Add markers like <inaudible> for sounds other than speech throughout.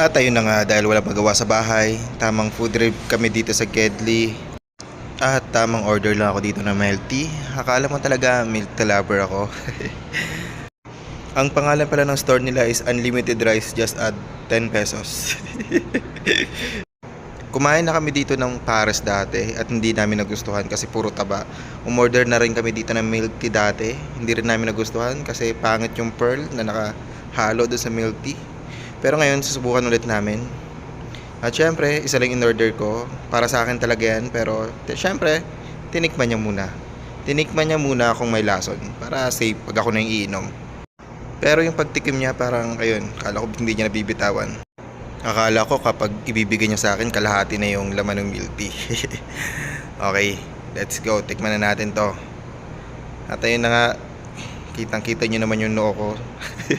At ayun na nga dahil wala magawa sa bahay, tamang food trip kami dito sa Kedli. At tamang order lang ako dito ng milk tea. Akala mo talaga milk lover ako. <laughs> Ang pangalan pala ng store nila is Unlimited Rice just add 10 pesos. <laughs> Kumain na kami dito ng pares dati at hindi namin nagustuhan kasi puro taba. Umorder na rin kami dito ng milk tea dati. Hindi rin namin nagustuhan kasi pangit yung pearl na nakahalo doon sa milk tea. Pero ngayon susubukan ulit namin. At syempre, isa lang in order ko. Para sa akin talaga yan. Pero syempre, tinikman niya muna. Tinikman niya muna kung may lason. Para safe pag ako na yung iinom. Pero yung pagtikim niya parang, ayun, kala ko hindi niya nabibitawan. Akala ko kapag ibibigay niya sa akin, kalahati na yung laman ng milk tea. <laughs> okay, let's go. Tikman na natin to. At ayun na nga, kitang-kita niyo naman yung noo ko.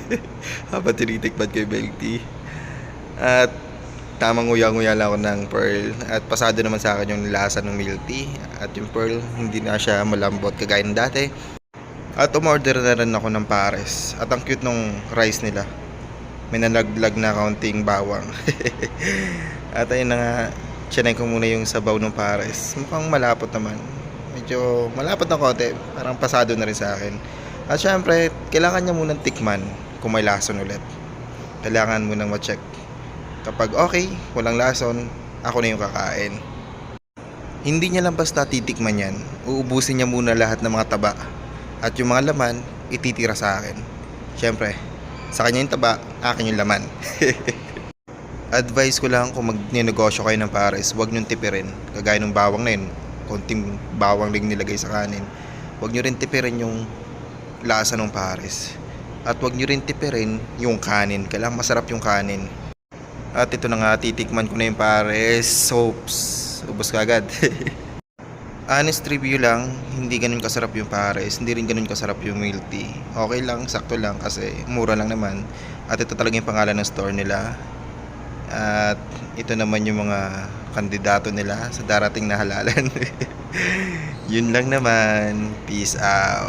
<laughs> Habang tinitikman ko yung milk tea. At tamang nguya-nguya lang ako ng pearl. At pasado naman sa akin yung lasa ng milk tea. At yung pearl, hindi na siya malambot kagaya ng dati. At umorder na rin ako ng pares. At ang cute nung rice nila. May nalaglag na kaunting bawang. <laughs> At ayun na nga, chinay ko muna yung sabaw ng pares. Mukhang malapot naman. Medyo malapot na konti. Parang pasado na rin sa akin. At syempre, kailangan niya munang tikman kung may lason ulit. Kailangan munang ma-check. Kapag okay, walang lason, ako na yung kakain. Hindi niya lang basta titikman yan. Uubusin niya muna lahat ng mga taba. At yung mga laman, ititira sa akin. Siyempre, sa kanya yung taba, akin yung laman. <laughs> Advice ko lang kung magnegosyo kayo ng pares, huwag niyong tipirin. Kagaya ng bawang na yun, konting bawang lang nilagay sa kanin. Huwag niyo rin tipirin yung lasa ng pares. At huwag niyo rin tipirin yung kanin. Kailangan masarap yung kanin. At ito na nga, titikman ko na yung pares. Soaps. Ubus ka agad. <laughs> Honest review lang, hindi ganun kasarap yung pares, hindi rin ganun kasarap yung milk tea. Okay lang, sakto lang kasi mura lang naman. At ito talaga yung pangalan ng store nila. At ito naman yung mga kandidato nila sa darating na halalan. <laughs> Yun lang naman. Peace out.